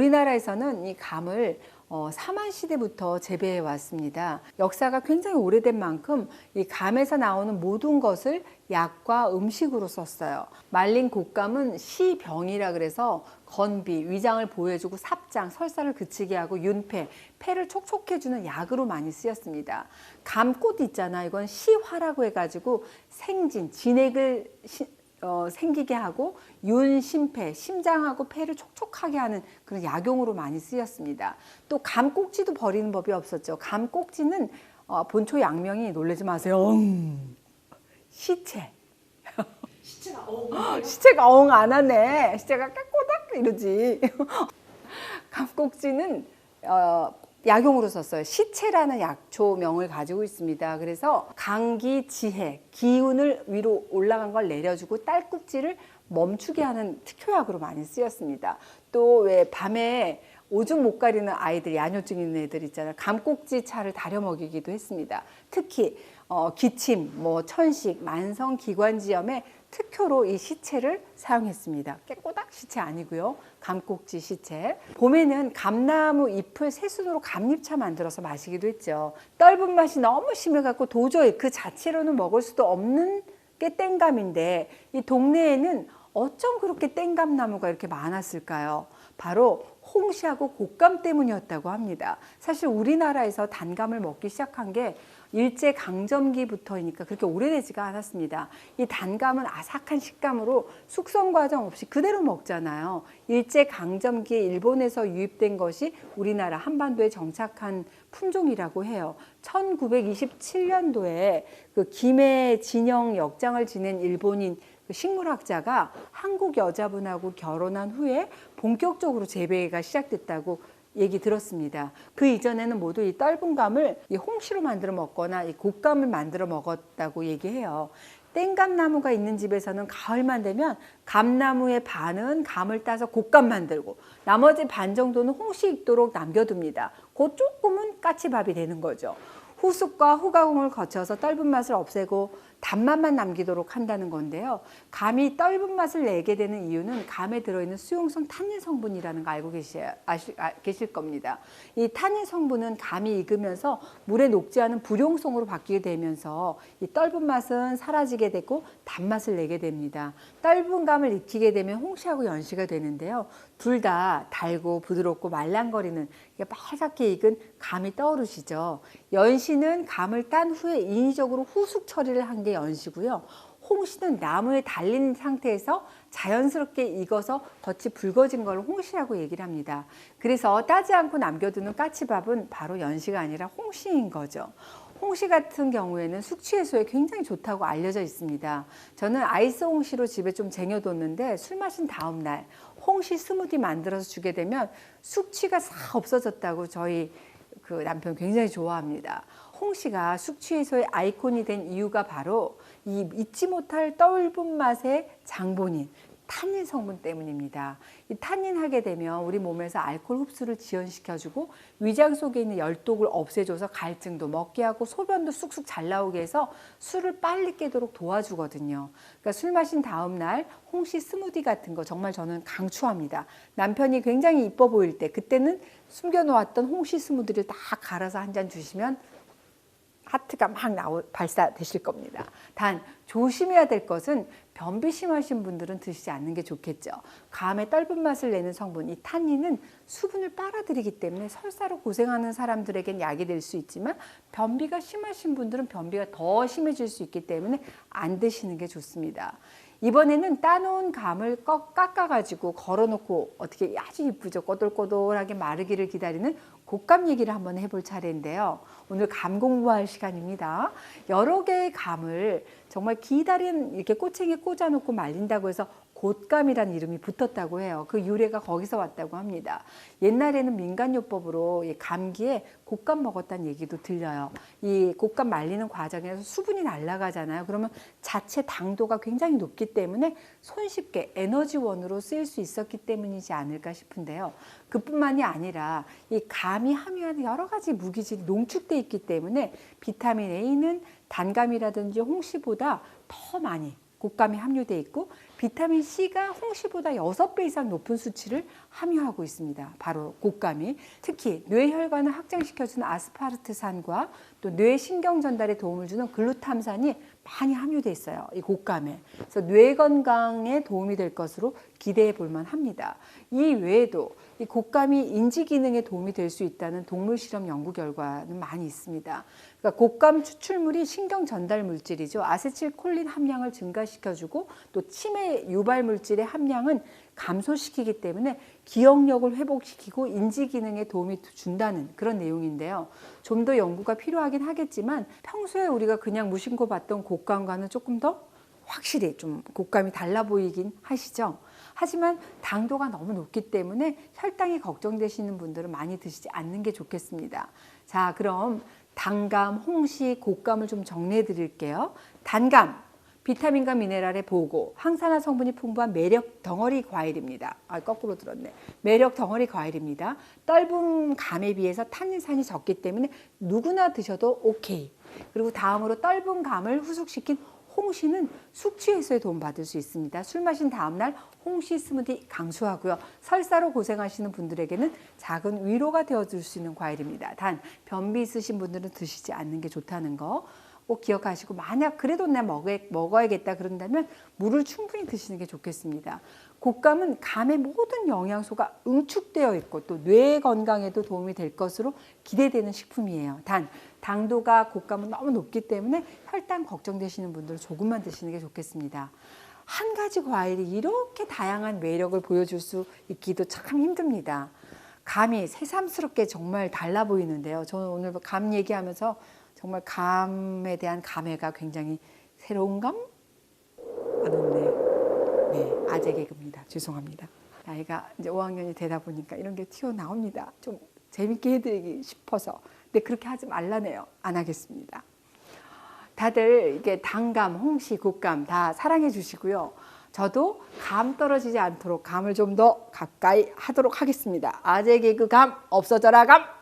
우리나라에서는 이 감을 어, 사만 시대부터 재배해 왔습니다. 역사가 굉장히 오래된 만큼 이 감에서 나오는 모든 것을 약과 음식으로 썼어요. 말린 곶감은 시병이라 그래서 건비, 위장을 보호해주고 삽장, 설사를 그치게 하고 윤폐, 폐를 촉촉해주는 약으로 많이 쓰였습니다. 감꽃 있잖아. 이건 시화라고 해가지고 생진, 진액을 시- 어, 생기게 하고 윤 심폐, 심장하고 폐를 촉촉하게 하는 그런 약용으로 많이 쓰였습니다. 또 감꼭지도 버리는 법이 없었죠. 감꼭지는 어, 본초 양명이 놀라지 마세요. 엉. 시체. 시체가 어. 시체가 엉 안 하네. 시체가 까꼬닥 이러지. 감꼭지는 어, 약용으로 썼어요. 시체라는 약초명을 가지고 있습니다. 그래서 감기, 지해, 기운을 위로 올라간 걸 내려주고 딸꾹질을 멈추게 하는 특효약으로 많이 쓰였습니다. 또 왜 밤에 오줌 못 가리는 아이들, 야뇨증 있는 애들 있잖아요. 감꼭지 차를 다려 먹이기도 했습니다. 특히 어, 기침, 뭐 천식, 만성 기관지염에 특효로 이 시체를 사용했습니다. 깨꼬닥 시체 아니고요. 감꼭지 시체. 봄에는 감나무 잎을 새순으로 감잎차 만들어서 마시기도 했죠. 떫은 맛이 너무 심해갖고 도저히 그 자체로는 먹을 수도 없는 게 땡감인데 이 동네에는 어쩜 그렇게 땡감나무가 이렇게 많았을까요? 바로 홍시하고 곶감 때문이었다고 합니다. 사실 우리나라에서 단감을 먹기 시작한 게 일제 강점기부터이니까 그렇게 오래되지가 않았습니다. 이 단감은 아삭한 식감으로 숙성 과정 없이 그대로 먹잖아요. 일제 강점기에 일본에서 유입된 것이 우리나라 한반도에 정착한 품종이라고 해요. 1927년도에 그 김해 진영 역장을 지낸 일본인 그 식물학자가 한국 여자분하고 결혼한 후에 본격적으로 재배가 시작됐다고 얘기 들었습니다. 그 이전에는 모두 이 떫은 감을 이 홍시로 만들어 먹거나 이 곶감을 만들어 먹었다고 얘기해요. 땡감나무가 있는 집에서는 가을만 되면 감나무의 반은 감을 따서 곶감 만들고 나머지 반 정도는 홍시 익도록 남겨둡니다. 그 조금은 까치밥이 되는 거죠. 후숙과 후가공을 거쳐서 떫은 맛을 없애고 단맛만 남기도록 한다는 건데요. 감이 떫은 맛을 내게 되는 이유는 감에 들어있는 수용성 탄닌 성분이라는 거 알고 계셔, 아시, 아, 계실 겁니다. 이 탄닌 성분은 감이 익으면서 물에 녹지 않은 불용성으로 바뀌게 되면서 이 떫은 맛은 사라지게 되고 단맛을 내게 됩니다. 떫은 감을 익히게 되면 홍시하고 연시가 되는데요. 둘 다 달고 부드럽고 말랑거리는 빨갛게 익은 감이 떠오르시죠. 연시 는 감을 딴 후에 인위적으로 후숙 처리를 한 게 연시고요. 홍시는 나무에 달린 상태에서 자연스럽게 익어서 겉이 붉어진 걸 홍시라고 얘기를 합니다. 그래서 따지 않고 남겨두는 까치밥은 바로 연시가 아니라 홍시인 거죠. 홍시 같은 경우에는 숙취 해소에 굉장히 좋다고 알려져 있습니다. 저는 아이스 홍시로 집에 좀 쟁여뒀는데 술 마신 다음 날 홍시 스무디 만들어서 주게 되면 숙취가 싹 없어졌다고 저희 그 남편 굉장히 좋아합니다. 홍시가 숙취 해소의 아이콘이 된 이유가 바로 이 잊지 못할 떫은 맛의 장본인 탄닌 성분 때문입니다. 이 탄닌 하게 되면 우리 몸에서 알코올 흡수를 지연시켜주고 위장 속에 있는 열독을 없애줘서 갈증도 먹게 하고 소변도 쑥쑥 잘 나오게 해서 술을 빨리 깨도록 도와주거든요. 그러니까 술 마신 다음 날 홍시 스무디 같은 거 정말 저는 강추합니다. 남편이 굉장히 이뻐 보일 때 그때는 숨겨놓았던 홍시 스무디를 다 갈아서 한 잔 주시면 하트가 막 나오, 발사되실 겁니다. 단 조심해야 될 것은 변비 심하신 분들은 드시지 않는 게 좋겠죠. 감의 떫은 맛을 내는 성분 이 탄닌은 수분을 빨아들이기 때문에 설사로 고생하는 사람들에겐 약이 될 수 있지만 변비가 심하신 분들은 변비가 더 심해질 수 있기 때문에 안 드시는 게 좋습니다. 이번에는 따놓은 감을 꺾- 깎아가지고 걸어놓고 어떻게 아주 이쁘죠 꼬들꼬들하게 마르기를 기다리는 곶감 얘기를 한번 해볼 차례인데요. 오늘 감 공부할 시간입니다. 여러 개의 감을 정말 기다린 이렇게 꼬챙이에 꽂아놓고 말린다고 해서 곶감이라는 이름이 붙었다고 해요. 그 유래가 거기서 왔다고 합니다. 옛날에는 민간요법으로 이 감기에 곶감 먹었다는 얘기도 들려요. 이 곶감 말리는 과정에서 수분이 날아가잖아요. 그러면 자체 당도가 굉장히 높기 때문에 손쉽게 에너지원으로 쓰일 수 있었기 때문이지 않을까 싶은데요. 그뿐만이 아니라 이 감이 함유하는 여러 가지 무기질이 농축돼 있기 때문에 비타민 A는 단감이라든지 홍시보다 더 많이 곶감이 함유돼 있고 비타민 C가 홍시보다 6배 이상 높은 수치를 함유하고 있습니다. 바로 곶감이 특히 뇌혈관을 확장시켜주는 아스파르트산과 또 뇌 신경 전달에 도움을 주는 글루탐산이 많이 함유돼 있어요. 이 곶감에. 그래서 뇌 건강에 도움이 될 것으로 기대해 볼 만 합니다. 이 외에도 이 곶감이 인지 기능에 도움이 될 수 있다는 동물 실험 연구 결과는 많이 있습니다. 그러니까 곶감 추출물이 신경 전달 물질이죠. 아세틸콜린 함량을 증가시켜주고 또 치매 유발 물질의 함량은 감소시키기 때문에 기억력을 회복시키고 인지 기능에 도움이 준다는 그런 내용인데요. 좀 더 연구가 필요하긴 하겠지만 평소에 우리가 그냥 무심코 봤던 곶감과는 조금 더 확실히 좀 곶감이 달라 보이긴 하시죠. 하지만 당도가 너무 높기 때문에 혈당이 걱정되시는 분들은 많이 드시지 않는 게 좋겠습니다. 자, 그럼 단감, 홍시, 곶감을 좀 정리해 드릴게요. 단감, 비타민과 미네랄의 보고, 항산화 성분이 풍부한 매력 덩어리 과일입니다. 아, 거꾸로 들었네. 매력 덩어리 과일입니다. 떫은 감에 비해서 탄닌산이 적기 때문에 누구나 드셔도 오케이. 그리고 다음으로 떫은 감을 후숙시킨 홍시는 숙취 해소에 도움받을 수 있습니다. 술 마신 다음날 홍시 스무디 강수하고요. 설사로 고생하시는 분들에게는 작은 위로가 되어줄 수 있는 과일입니다. 단 변비 있으신 분들은 드시지 않는 게 좋다는 거. 꼭 기억하시고 만약 그래도 내 먹어야 겠다 그런다면 물을 충분히 드시는 게 좋겠습니다. 곶감은 감의 모든 영양소가 응축되어 있고 또 뇌 건강에도 도움이 될 것으로 기대되는 식품이에요. 단 당도가 곶감은 너무 높기 때문에 혈당 걱정되시는 분들은 조금만 드시는 게 좋겠습니다. 한 가지 과일이 이렇게 다양한 매력을 보여줄 수 있기도 참 힘듭니다. 감이 새삼스럽게 정말 달라 보이는데요. 저는 오늘 감 얘기하면서 정말 감에 대한 감회가 굉장히 새로운 감? 안 없네. 네, 아재 개그입니다. 죄송합니다. 나이가 이제 5학년이 되다 보니까 이런 게 튀어나옵니다. 좀 재밌게 해드리기 싶어서. 근데 그렇게 하지 말라네요. 안 하겠습니다. 다들 이게 당감, 홍시, 곶감 다 사랑해 주시고요. 저도 감 떨어지지 않도록 감을 좀 더 가까이 하도록 하겠습니다. 아재 개그 감 없어져라 감!